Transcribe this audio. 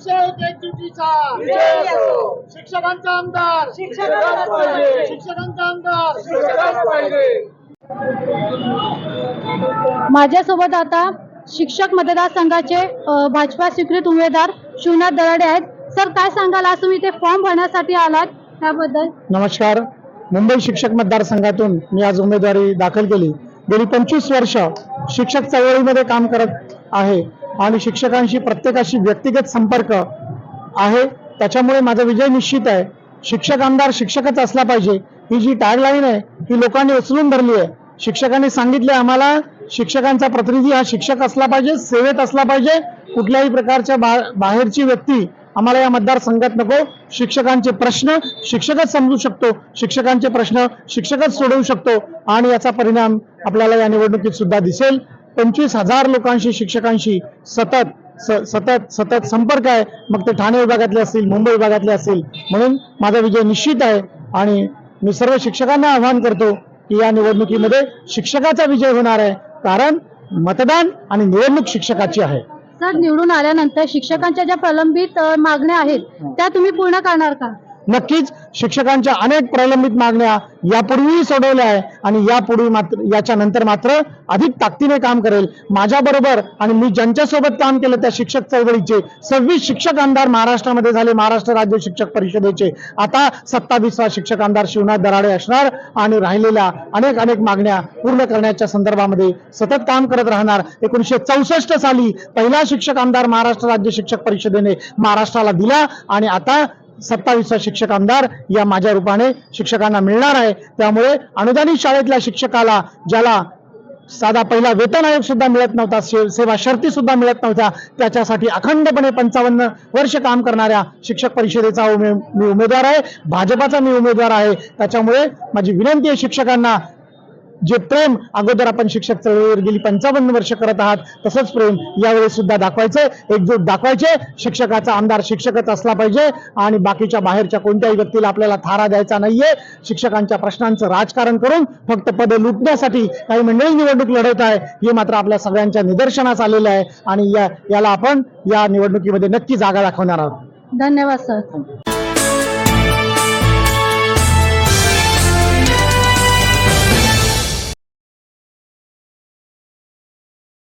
शिक्षक शिक्षकांचा आमदार. शिक्षकांचा आमदार माझ्यासोबत आता शिक्षक मतदारसंघाचे भाजपा स्वीकृत उमेदवार शिवनाथ दराडे आहेत. सर काय सांगाल? आज तुम्ही ते फॉर्म भरण्यासाठी आलात. त्याबद्दल. नमस्कार. मुंबई शिक्षक मतदारसंघातून मी आज उमेदवारी दाखल केली. गेली पंचवीस वर्ष शिक्षक चळवळीमध्ये काम करत आहे. आणि शिक्षकांशी प्रत्येकाशी व्यक्तिगत संपर्क आहे. त्याच्यामुळे माझा विजय निश्चित आहे. शिक्षक आमदार शिक्षकच असला पाहिजे. ही जी टॅगलाईन आहे ही लोकांनी उचलून धरली आहे. शिक्षकांनी सांगितले आम्हाला शिक्षकांचा प्रतिनिधी हा शिक्षक असला पाहिजे सेवेत असला पाहिजे. कुठल्याही प्रकारच्या बा- बाहेरची व्यक्ती आम्हाला या मतदारसंघात नको. शिक्षकांचे प्रश्न शिक्षकच समजू शकतो. शिक्षकांचे प्रश्न शिक्षकच सोडवू शकतो. आणि याचा परिणाम आपल्याला या निवडणुकीत सुद्धा दिसेल. पंचवीस हजार लोकांशी शिक्षकांशी सतत स- सतत सतत संपर्क आहे. मग ते ठाणे विभागातले असतील मुंबई विभागातले असतील. म्हणून माझा विजय निश्चित आहे आणि मी सर्व शिक्षकांना आवाहन करतो की या निवडणुकीमध्ये शिक्षकाचा विजय होणार आहे. कारण मतदान आणि निवडणूक शिक्षकाची आहे. सर निवडून आल्यानंतर शिक्षकांच्या ज्या प्रलंबित मागण्या आहेत त्या तुम्ही पूर्ण करणार का? नक्कीच शिक्षकांच्या अनेक प्रलंबित मागण्या यापूर्वीही सोडवल्या आहे आणि यापूर्वी मात्र याच्या नंतर मात्र अधिक ताकदीने काम करेल. माझ्याबरोबर आणि मी ज्यांच्यासोबत काम केलं त्या शिक्षक चळवळीचे सव्वीस शिक्षक आमदार महाराष्ट्रामध्ये झाले महाराष्ट्र राज्य शिक्षक परिषदेचे. आता सत्तावीसवा शिक्षक आमदार शिवनाथ दराडे असणार आणि राहिलेल्या अनेक अनेक मागण्या पूर्ण करण्याच्या संदर्भामध्ये सतत काम करत राहणार. एकोणीसशे चौसष्ट साली पहिला शिक्षक आमदार महाराष्ट्र राज्य शिक्षक परिषदेने महाराष्ट्राला दिला आणि आता सत्तावीसचा शिक्षक आमदार या माझ्या रूपाने शिक्षकांना मिळणार आहे. त्यामुळे अनुदानित शाळेतल्या शिक्षकाला ज्याला साधा पहिला वेतन आयोग सुद्धा मिळत नव्हता से- सेवा शर्ती सुद्धा मिळत नव्हत्या त्याच्यासाठी अखंडपणे पंचावन्न वर्ष काम करणाऱ्या शिक्षक परिषदेचा उमे मी उमेदवार आहे. भाजपाचा मी उमेदवार आहे. त्याच्यामुळे माझी विनंती आहे शिक्षकांना जे प्रेम अगोदर आपण शिक्षक चळवळीवर गेली पंचावन्न वर्ष करत आहात तसंच प्रेम यावेळी सुद्धा दाखवायचे एकजूट दाखवायचे शिक्षकाचा आमदार शिक्षकच असला पाहिजे आणि बाकीच्या बाहेरच्या कोणत्याही व्यक्तीला आपल्याला थारा द्यायचा नाहीये. शिक्षकांच्या प्रश्नांचं राजकारण करून फक्त पद लुटण्यासाठी काही मंडळी निवडणूक लढवत आहे. हे मात्र आपल्या सगळ्यांच्या निदर्शनास आलेलं आहे आणि या याला आपण या निवडणुकीमध्ये नक्की जागा दाखवणार आहोत. धन्यवाद सर.